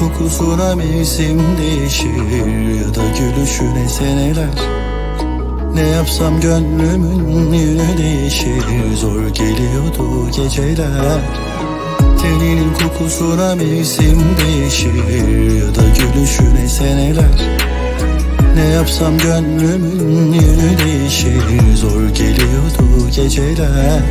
kokusuna mevsim değişir Ya da gülüşüne seneler. Ne yapsam gönlümün yönü değişir Zor geliyordu geceler. Teninin kokusuna mevsim değişir Ya da gülüşüne seneler ne yapsam gönlümün yönü değişir. Zor geliyordu geceler.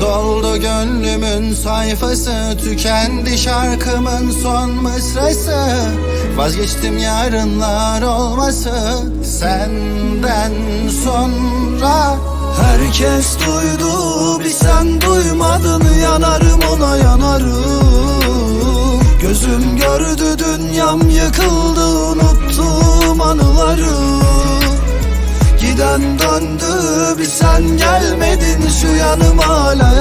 Doldu gönlümün sayfası Tükendi şarkımın son mısrası. Vazgeçtim yarınlar olması Senden sonra. Herkes duydu bir sen duymadın Yanarım ona yanarım. Gözüm gördü dünyam yıkıldı Unuttum anıları Giden döndü bir sen gelmedin Şu yanım hala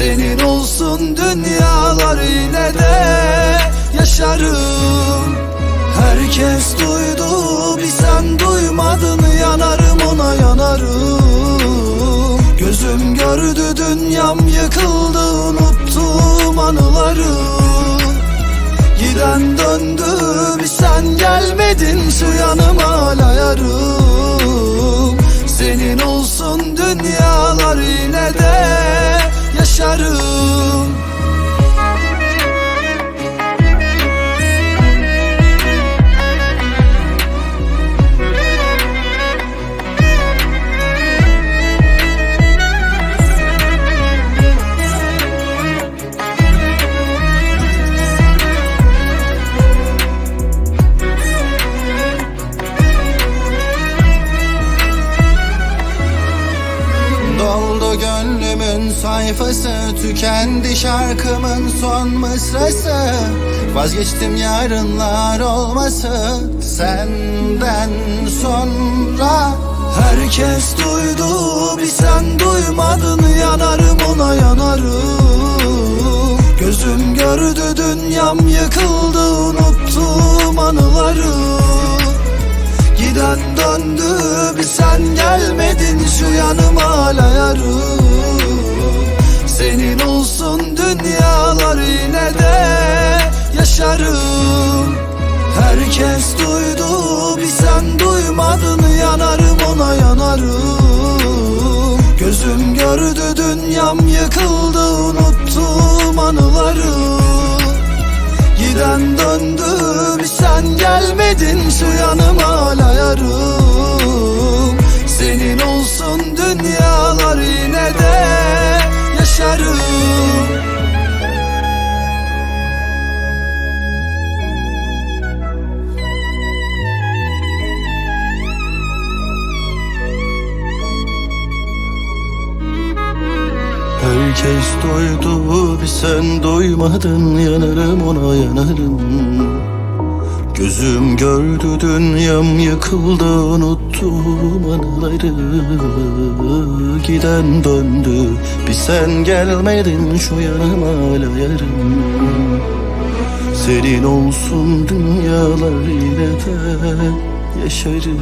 Senin olsun dünyalar yine de yaşarım. Herkes duydu bir sen duymadın Yanarım ona yanarım. Gözüm gördü dünyam yıkıldı Unuttum anıları Giden döndü bir sen gelmedin. Şu yanım hala yarım. Senin olsun dünyalar yine de yaşarım Gönlümün sayfası Tükendi şarkımın son mısrası. Vazgeçtim yarınlar olması Senden sonra. Herkes duydu bir sen duymadın Yanarım ona yanarım. Gözüm gördü dünyam yıkıldı Unuttum Giden döndü bir sen gelmedin Şu yanım hala yarım Senin olsun dünyalar yine de yaşarım. Herkes duydu bir sen duymadın Yanarım ona yanarım. Gözüm gördü Giden döndü bir sen gelmedin Şu yanım hala Senin olsun dünyalar Herkes doydu bir sen doymadın Yanarım ona yanarım. Gözüm gördü dünyam yıkıldı Unuttum anıları. Giden döndü bir sen gelmedin Şu yanım hala yarım. Senin olsun dünyalar yine de yaşarım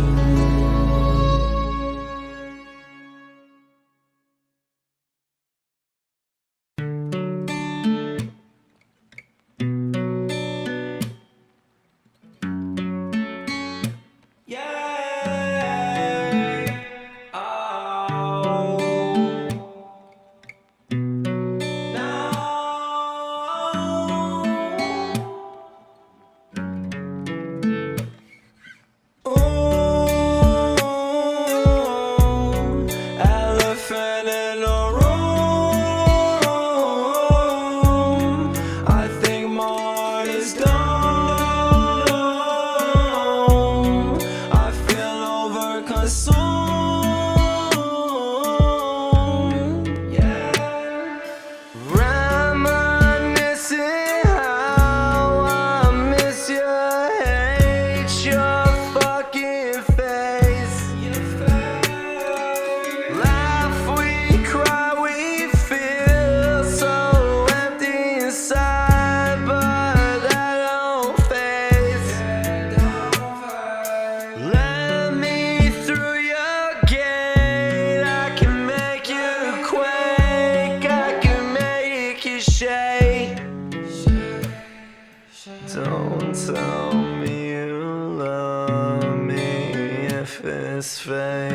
Don't tell me you love me if it's fake.